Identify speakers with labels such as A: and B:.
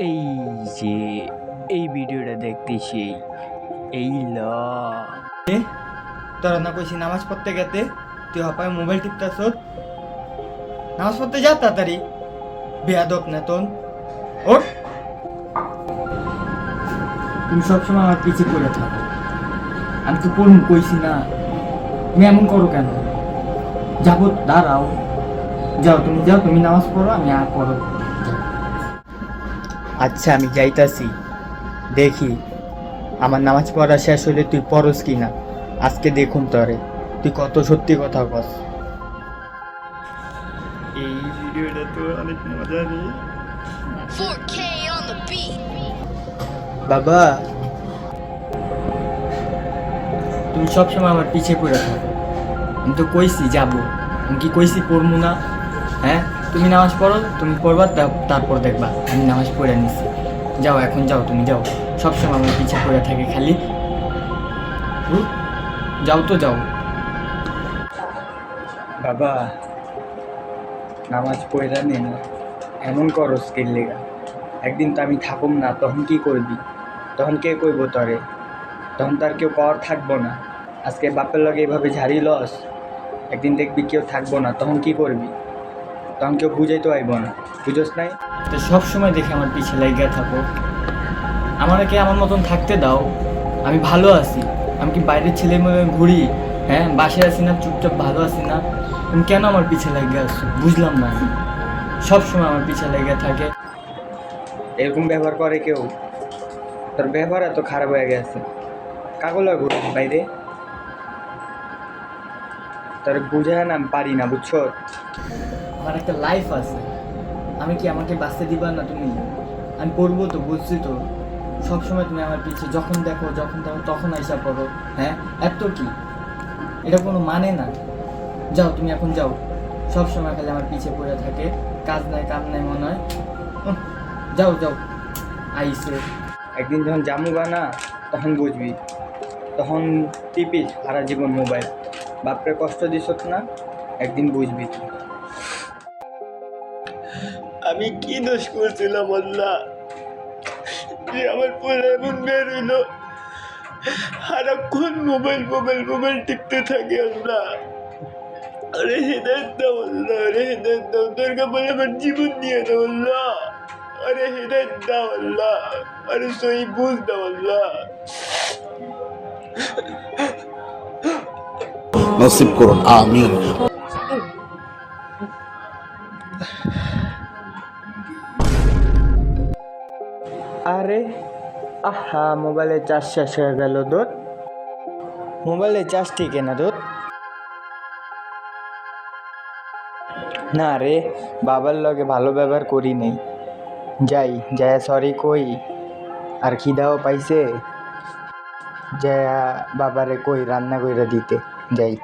A: যে, এই ভিডিওটা দেখতেছি এই ল।
B: তোরা না কইছি নামাজ পড়তে গেতে। তুই হাপায় মোবাইল টিপতাছ? নামাজ পড়তে যা তাড়াতাড়ি। বেয়াদব না তোন ওঠ। তুমি সবসময় আমার পিছিয়ে পড়ে থাকো। আমি তো পড়ুন কইছি না। তুমি এমন করো কেন? যাব দাঁড়াও। যাও তুমি যাও তুমি নামাজ পড়ো, আমি আর পড়ো। আচ্ছা আমি যাইতাছি। দেখি আমার নামাজ পড়া শেষ হলে তুই পড়স কি না আজকে দেখুন তরে তুই কত সত্যি কথা কস। এই ভিডিওটা তো অনেক মজা নেই
C: 4K on the
B: বাবা তুমি সবসময় আমার পিছিয়ে পড়ে থাকো। আমি তো কইছি যাব। আমি কি কইছি পড়ব না? হ্যাঁ? তুমি নামাজ পড়ো, তুমি পড়বা তারপর দেখবা, আমি নামাজ পড়ে নিছি। যাও, এখন যাও, তুমি যাও। সবসময় আমার পিছিয়ে পড়ে থাকে খালি। যাও তো, যাও। বাবা, নামাজ পড়ে নে, না। এমন করো স্কিল লেগা। একদিন তো আমি থাকুম না, তখন কি করবি? তখন কে কইব তরে? তখন তার কেউ কর থাকব না। আজকে বাপের লগে এভাবে ঝাড়ি লস, একদিন দেখবি কেউ থাকব না, তখন কি করবি? তখন কেউ বুঝাইতে আইব না। বুঝোস নাই? তো সব সময় দেখে আমার পিছে লাগিয়ে থাকো। আমাকে আমার মতন থাকতে দাও? আমি ভালো আছি। আমি কি বাইরের ছেলে মেয়ে ঘুরি? হ্যাঁ বাসে আছি না চুপচাপ ভালো আছি না? তুমি কেন আমার পিছে লাগিয়ে আসছো বুঝলাম না আমি। সব সময় আমার পিছে লেগে থাকে। এরকম ব্যবহার করে কেউ? তোর ব্যবহার এত খারাপ হয়ে গেছে। কাগলা ঘুরে বাইরে? তার বুঝায় না আমি পারি না বুঝছ? আমার একটা লাইফ আছে। আমি কি আমাকে বাঁচতে দিবা না তুমি? আমি পড়ব তো, বুঝছি তো। সবসময় তুমি আমার পিছিয়ে যখন দেখো যখন দেখো, তখন আইসা পড়ো হ্যাঁ? এত কি? এটা কোনো মানে না। যাও, তুমি এখন যাও। সব সময় খালি আমার পিছিয়ে পড়ে থাকে। কাজ নাই, কাম নাই, মনে হয়। যাও যাও। আইসে। একদিন যখন জামুগা না, তখন বুঝবি। তখন টিপিস সারা জীবন মোবাইল বাপরে কষ্ট দিস না, একদিন বুঝবি। তুই
D: আমি কি দোষ করছিলাম আল্লাহ? যে আমার পরে এমন বের হইল। সারাক্ষণ মোবাইল মোবাইল মোবাইল টিপতে থাকে আল্লাহ আরে হেদায়ত দাও আল্লাহ, আরে হেদায়ত দাও। দরকার বলে আমার জীবন দিয়ে দাও আল্লাহ। আরে হেদায়ত দাও আল্লাহ, আরে সই বুঝ দাও আল্লাহ।
E: নসিব করুন, আমিন।
B: আরে, আহা, মোবাইলে চার্জ শেষ হয়ে গেল দোত মোবাইলে চার্জ ঠিক না দোত না রে, বাবার লগে ভালো ব্যবহার করি নেই। যাই, যায় সরি কই, আর খিদাও পাইছে। যায় বাবারে কই, রান্না কইরা দিতে। যাই।